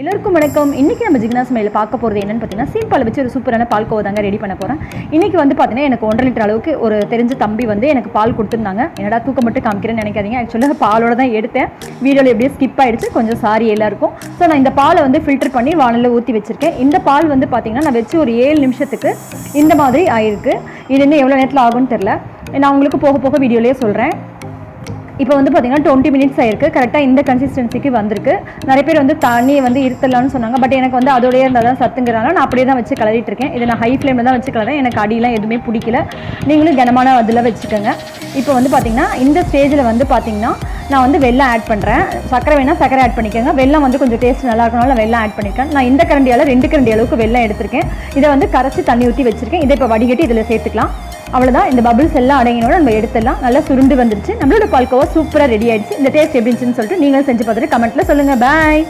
எல்லோருக்கும் வணக்கம். இன்னைக்கு நம்ம ஜிக்னாஸ் மேலே பார்க்க போகிறது என்னன்னு பார்த்தீங்கன்னா சீம்பால் வச்சு ஒரு சூப்பரான பால் தாங்க ரெடி பண்ண போகிறேன் இன்றைக்கி வந்து பார்த்தீங்கன்னா எனக்கு ஒன்றரை லிட்டர் அளவுக்கு ஒரு தெரிஞ்ச தம்பி வந்து எனக்கு பால் கொடுத்துருந்தாங்க. என்னடா தூக்கம் மட்டும் காமிக்கிறேன்னு நினைக்காதீங்க. ஆக்சுவலாக பாலோட தான் எடுத்தேன். வீடியோவில் எப்படியே ஸ்கிப் ஆகிடுச்சு கொஞ்சம் சாரி எல்லாருக்கும். ஸோ நான் இந்த பாலை வந்து ஃபில்டர் பண்ணி வானலில் ஊற்றி வச்சுருக்கேன். இந்த பால் வந்து பார்த்திங்கன்னா நான் வச்சு ஒரு ஏழு நிமிஷத்துக்கு இந்த மாதிரி ஆயிருக்கு. இது இன்னும் எவ்வளோ நேரத்தில் ஆகும்னு தெரில நான் உங்களுக்கு போக போக வீடியோலேயே சொல்கிறேன் இப்போ வந்து பார்த்தீங்கன்னா டுவெண்ட்டி மினிட்ஸ் ஆயிருக்கு. கரெக்டாக இந்த கன்சிஸ்டன்சிக்கு வந்திருக்கு. நிறைய பேர் வந்து தண்ணியை வந்து இருத்தலாம்னு சொன்னாங்க. பட் எனக்கு வந்து அதோடய இருந்தால் தான் சத்துங்கிறனால நான் அப்படியே தான் வச்சு கலரிட்டு இருக்கேன். இதை நான் ஹை ஃப்ளேமில் தான் வச்சு கலரேன் எனக்கு அடியெலாம் எதுவுமே பிடிக்கல. நீங்களும் கனமான அதில் வச்சுக்கோங்க. இப்போ வந்து பார்த்தீங்கன்னா இந்த ஸ்டேஜில் வந்து பார்த்தீங்கன்னா நான் வந்து வெள்ளம் ஆட் பண்ணுறேன் சக்கரை வேணால் சக்கரை ஆட் பண்ணிக்கோங்க. வெள்ளம் வந்து கொஞ்சம் டேஸ்ட் நல்லா இருக்கனால வெள்ளம் ஆட் பண்ணியிருக்கேன் நான் இந்த கரண்டியால் ரெண்டு கரண்டி அளவுக்கு வெள்ளம் எடுத்திருக்கேன். இதை வந்து கரைச்சி தண்ணி ஊற்றி வச்சுருக்கேன். இதை இப்போ வடிகட்டி இதில் சேர்த்துக்கலாம். அவ்வளோதான் இந்த பபிள்ஸ் எல்லாம் அடங்கினோட நம்ம எடுத்துடலாம். நல்லா சுருண்டு வந்துருச்சு. நம்மளோட பால்கோவா சூப்பராக ரெடி ஆயிடுச்சு. இந்த டேஸ்ட் எப்படி இருந்துச்சுன்னு சொல்லிட்டு நீங்களும் செஞ்சு பார்த்துட்டு கமெண்ட்டில் சொல்லுங்கள் பாய்